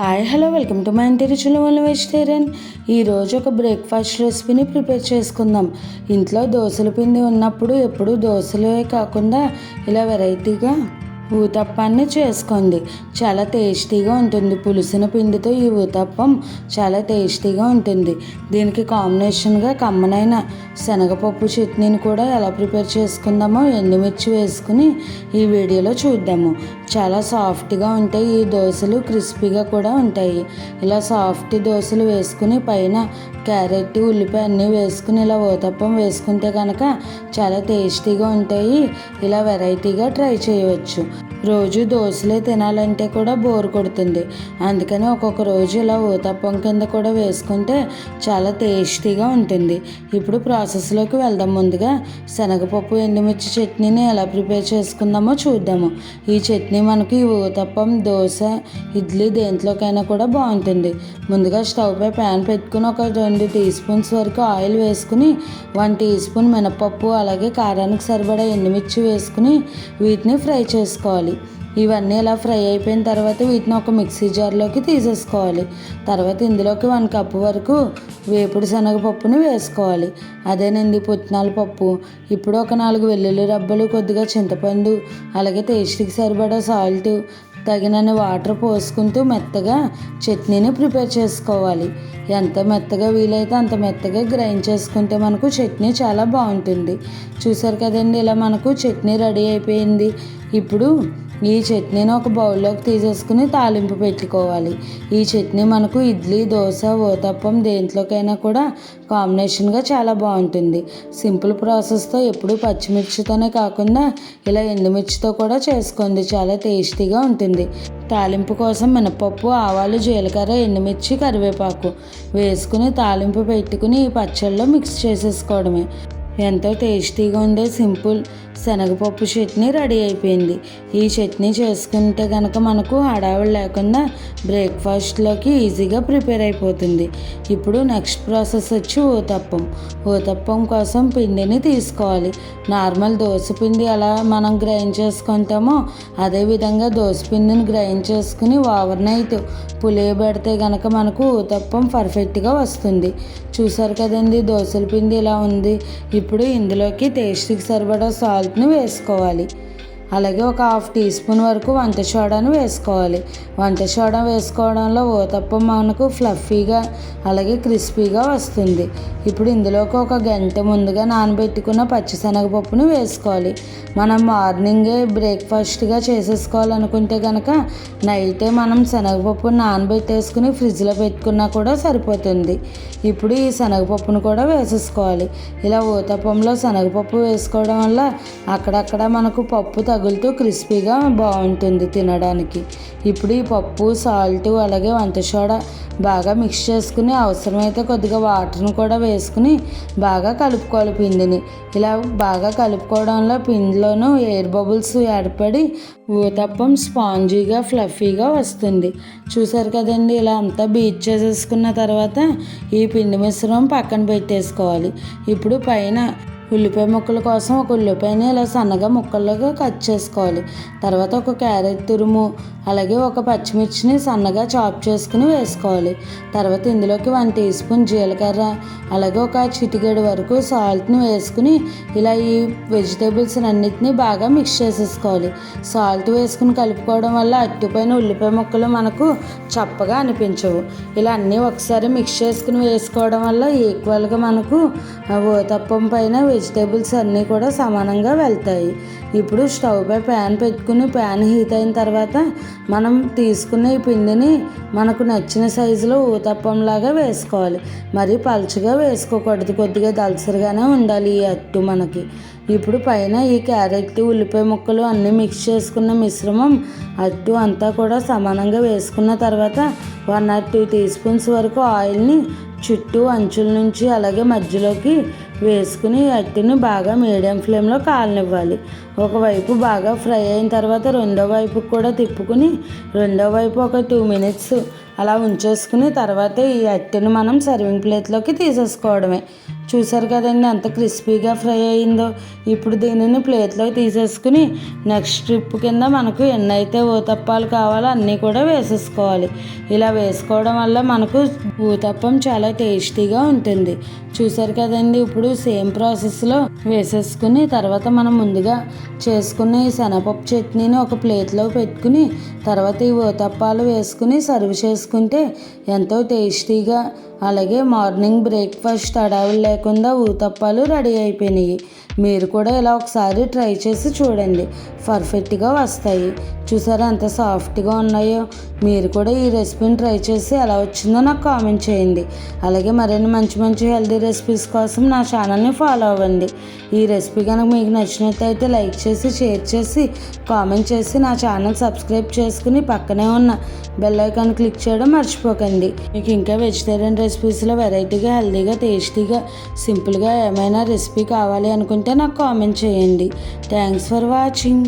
Hi hello welcome to my ఇంటి రుచుల వల్ల వెజిటేరియన్. ఈరోజు ఒక బ్రేక్ఫాస్ట్ రెసిపీని ప్రిపేర్ చేసుకుందాం. ఇంట్లో దోశల పిండి ఉన్నప్పుడు ఎప్పుడు దోశలే కాకుండా ఇలా వెరైటీగా ఊతప్పాన్ని చేసుకోండి చాలా టేస్టీగా ఉంటుంది. పులుసిన పిండితో ఈ ఊతప్పం చాలా టేస్టీగా ఉంటుంది. దీనికి కాంబినేషన్గా కమ్మనైన శనగపప్పు చట్నీని కూడా ఎలా ప్రిపేర్ చేసుకుందామో ఎండుమిర్చి వేసుకుని ఈ వీడియోలో చూద్దాము. చాలా సాఫ్ట్గా ఉంటాయి ఈ దోశలు. క్రిస్పీగా కూడా ఉంటాయి. ఇలా సాఫ్ట్ దోశలు వేసుకుని పైన క్యారెట్ ఉల్లిపాయ అన్నీ వేసుకుని ఇలా ఊతప్పం వేసుకుంటే కనుక చాలా టేస్టీగా ఉంటాయి. ఇలా వెరైటీగా ట్రై చేయవచ్చు. రోజు దోశలే తినాలంటే కూడా బోర్ కొడుతుంది. అందుకని ఒక్కొక్క రోజు ఇలా ఊతప్పం కింద కూడా వేసుకుంటే చాలా టేస్టీగా ఉంటుంది. ఇప్పుడు ప్రాసెస్లోకి వెళ్దాం ముందుగా. శనగపప్పు ఎండుమిర్చి చట్నీని ఎలా ప్రిపేర్ చేసుకుందామో చూద్దాము. ఈ చట్నీ మనకి ఊతప్పం దోశ ఇడ్లీ దేంట్లోకైనా కూడా బాగుంటుంది. ముందుగా స్టవ్ పై ప్యాన్ పెట్టుకుని ఒక రెండు రెండు టీ స్పూన్స్ వరకు ఆయిల్ వేసుకుని వన్ టీ స్పూన్ మినపప్పు అలాగే కారానికి సరిపడా ఎండుమిర్చి వేసుకుని వీటిని ఫ్రై చేసుకోవాలి. ఇవన్నీ ఇలా ఫ్రై అయిపోయిన తర్వాత వీటిని ఒక మిక్సీ జార్లోకి తీసేసుకోవాలి. తర్వాత ఇందులోకి వన్ కప్ వరకు వేపుడు శనగపప్పుని వేసుకోవాలి. అదేనండి పుట్నాల పప్పు ఇప్పుడు ఒక నాలుగు వెల్లుల్లి రబ్బలు కొద్దిగా చింతపండు అలాగే టేస్ట్కి సరిపడా సాల్ట్ తగినన్ని వాటర్ పోసుకుంటూ మెత్తగా చట్నీని ప్రిపేర్ చేసుకోవాలి. ఎంత మెత్తగా వీలైతే అంత మెత్తగా గ్రైండ్ చేసుకుంటే మనకు చట్నీ చాలా బాగుంటుంది. చూసారు కదండి ఇలా మనకు చట్నీ రెడీ అయిపోయింది. ఇప్పుడు ఈ చట్నీని ఒక బౌల్లోకి తీసేసుకుని తాలింపు పెట్టుకోవాలి. ఈ చట్నీ మనకు ఇడ్లీ దోశ ఓతప్పం దేంట్లోకైనా కూడా కాంబినేషన్గా చాలా బాగుంటుంది. సింపుల్ ప్రాసెస్తో ఎప్పుడు పచ్చిమిర్చితోనే కాకుండా ఇలా ఎండుమిర్చితో కూడా చేసుకోండి. చాలా టేస్టీగా ఉంటుంది. తాలింపు కోసం మినపప్పు ఆవాలు జీలకర్ర ఎండుమిర్చి కరివేపాకు వేసుకుని తాలింపు పెట్టుకుని ఈ పచ్చళ్ళలో మిక్స్ చేసేసుకోవడమే. ఎంతో టేస్టీగా ఉండే సింపుల్ శనగపప్పు చట్నీ రెడీ అయిపోయింది. ఈ చట్నీ చేసుకుంటే కనుక మనకు హడావిడి లేకుండా బ్రేక్ఫాస్ట్లోకి ఈజీగా ప్రిపేర్ అయిపోతుంది. ఇప్పుడు నెక్స్ట్ ప్రాసెస్ వచ్చి ఊతప్పం. ఊతప్పం కోసం పిండిని తీసుకోవాలి. నార్మల్ దోశ పిండి ఎలా మనం గ్రైండ్ చేసుకుంటామో అదేవిధంగా దోశ పిండిని గ్రైండ్ చేసుకుని ఓవర్ నైట్ పులియబెడితే కనుక మనకు ఊతప్పం పర్ఫెక్ట్గా వస్తుంది. చూసారు కదండి దోశల పిండి ఇలా ఉంది. ఇప్పుడు ఇందులోకి టేస్ట్కి సరిపడా సాల్ట్ని వేసుకోవాలి. అలాగే ఒక హాఫ్ టీ స్పూన్ వరకు వంట సోడాను వేసుకోవాలి. వంట సోడా వేసుకోవడంలో ఊతప్పం మనకు ఫ్లఫీగా అలాగే క్రిస్పీగా వస్తుంది. ఇప్పుడు ఇందులోకి ఒక గంట ముందుగా నానబెట్టుకున్న పచ్చిశనగపప్పును వేసుకోవాలి. మనం మార్నింగే బ్రేక్ఫాస్ట్గా చేసేసుకోవాలనుకుంటే కనుక నైటే మనం శనగపప్పు నానబెట్టేసుకుని ఫ్రిడ్జ్లో పెట్టుకున్నా కూడా సరిపోతుంది. ఇప్పుడు ఈ శనగపప్పును కూడా వేసేసుకోవాలి. ఇలా ఊతప్పంలో శనగపప్పు వేసుకోవడం వల్ల అక్కడక్కడ మనకు పప్పు తగులుతూ క్రిస్పీగా బాగుంటుంది తినడానికి. ఇప్పుడు ఈ పప్పు సాల్ట్ అలాగే వంట సోడా బాగా మిక్స్ చేసుకుని అవసరమైతే కొద్దిగా వాటర్ని కూడా వేసుకుని బాగా కలుపుకోవాలి పిండిని. ఇలా బాగా కలుపుకోవడంలో పిండిలోనూ ఎయిర్ బబుల్స్ ఏర్పడి ఊతప్పం స్పాంజీగా ఫ్లఫీగా వస్తుంది. చూసారు కదండి ఇలా అంతా బీట్ చేసేసుకున్న తర్వాత ఈ పిండి మిశ్రమం పక్కన పెట్టేసుకోవాలి. ఇప్పుడు పైన ఉల్లిపాయ ముక్కల కోసం ఒక ఉల్లిపాయని ఇలా సన్నగా ముక్కలుగా కట్ చేసుకోవాలి. తర్వాత ఒక క్యారెట్ తురుము అలాగే ఒక పచ్చిమిర్చిని సన్నగా చాప్ చేసుకుని వేసుకోవాలి. తర్వాత ఇందులోకి వన్ టీ స్పూన్ జీలకర్ర అలాగే ఒక చిటికెడు వరకు సాల్ట్ని వేసుకుని ఇలా ఈ వెజిటేబుల్స్ అన్నిటిని బాగా మిక్స్ చేసేసుకోవాలి. సాల్ట్ వేసుకుని కలుపుకోవడం వల్ల అట్టుపైన ఉల్లిపాయ ముక్కలు మనకు చప్పగా అనిపించవు. ఇలా అన్నీ ఒకసారి మిక్స్ చేసుకుని వేసుకోవడం వల్ల ఈక్వల్గా మనకు ఓతప్పం పైన వెజిటేబుల్స్ అన్నీ కూడా సమానంగా వెళ్తాయి. ఇప్పుడు స్టవ్ పై ప్యాన్ పెట్టుకుని ప్యాన్ హీట్ అయిన తర్వాత మనం తీసుకున్న ఈ పిండిని మనకు నచ్చిన సైజులో ఊతప్పంలాగా వేసుకోవాలి. మరి పలుచగా వేసుకోకూడదు కొద్దిగా దలసరిగానే ఉండాలి ఈ అట్టు మనకి. ఇప్పుడు పైన ఈ క్యారెట్ ఉల్లిపాయ ముక్కలు అన్నీ మిక్స్ చేసుకున్న మిశ్రమం అట్టు అంతా కూడా సమానంగా వేసుకున్న తర్వాత one or two teaspoons వరకు ఆయిల్ని చుట్టూ అంచుల నుంచి అలాగే మధ్యలోకి వేసుకుని అట్టిని బాగా మీడియం ఫ్లేమ్లో కాలనివ్వాలి. ఒకవైపు బాగా ఫ్రై అయిన తర్వాత రెండో వైపు కూడా తిప్పుకుని రెండో వైపు ఒక టూ మినిట్స్ అలా ఉంచేసుకుని తర్వాత ఈ అట్టెను మనం సర్వింగ్ ప్లేట్లోకి తీసేసుకోవడమే. చూసారు కదండి ఎంత క్రిస్పీగా ఫ్రై అయిందో. ఇప్పుడు దీనిని ప్లేట్లో తీసేసుకుని నెక్స్ట్ ట్రిప్ కింద మనకు ఎన్ని అయితే ఊతప్పాలు కావాలో అన్నీ కూడా వేసేసుకోవాలి. ఇలా వేసుకోవడం వల్ల మనకు ఊతప్పం చాలా టేస్టీగా ఉంటుంది. చూసారు కదండి ఇప్పుడు సేమ్ ప్రాసెస్లో వేసేసుకుని తర్వాత మనం ముందుగా చేసుకున్న ఈ శనగపప్పు చట్నీని ఒక ప్లేట్లో పెట్టుకుని తర్వాత ఈ ఊతప్పాలు వేసుకుని సర్వ్ చేసుకుని చేసుకుంటే ఎంతో టేస్టీగా అలాగే మార్నింగ్ బ్రేక్ఫాస్ట్ తడావులు లేకుండా ఊతప్పాలు రెడీ అయిపోయినాయి. మీరు కూడా ఇలా ఒకసారి ట్రై చేసి చూడండి. పర్ఫెక్ట్గా వస్తాయి. చూసారా ఎంత సాఫ్ట్గా ఉన్నాయో? మీరు కూడా ఈ రెసిపీని ట్రై చేసి ఎలా వచ్చిందో నాకు కామెంట్ చేయండి. అలాగే మరిన్ని మంచి మంచి హెల్తీ రెసిపీస్ కోసం నా ఛానల్ని ఫాలో అవ్వండి. ఈ రెసిపీ కనుక మీకు నచ్చినట్టయితే లైక్ చేసి షేర్ చేసి కామెంట్ చేసి నా ఛానల్ సబ్స్క్రైబ్ చేసుకుని పక్కనే ఉన్న బెల్ ఐకాన్ క్లిక్ చేయడం మర్చిపోకండి. మీకు ఇంకా వెజిటేరియన్ రెసిపీస్లో వెరైటీగా హెల్తీగా టేస్టీగా సింపుల్గా ఏమైనా రెసిపీ కావాలి అనుకుంటే నాకు కామెంట్ చేయండి. Thanks for watching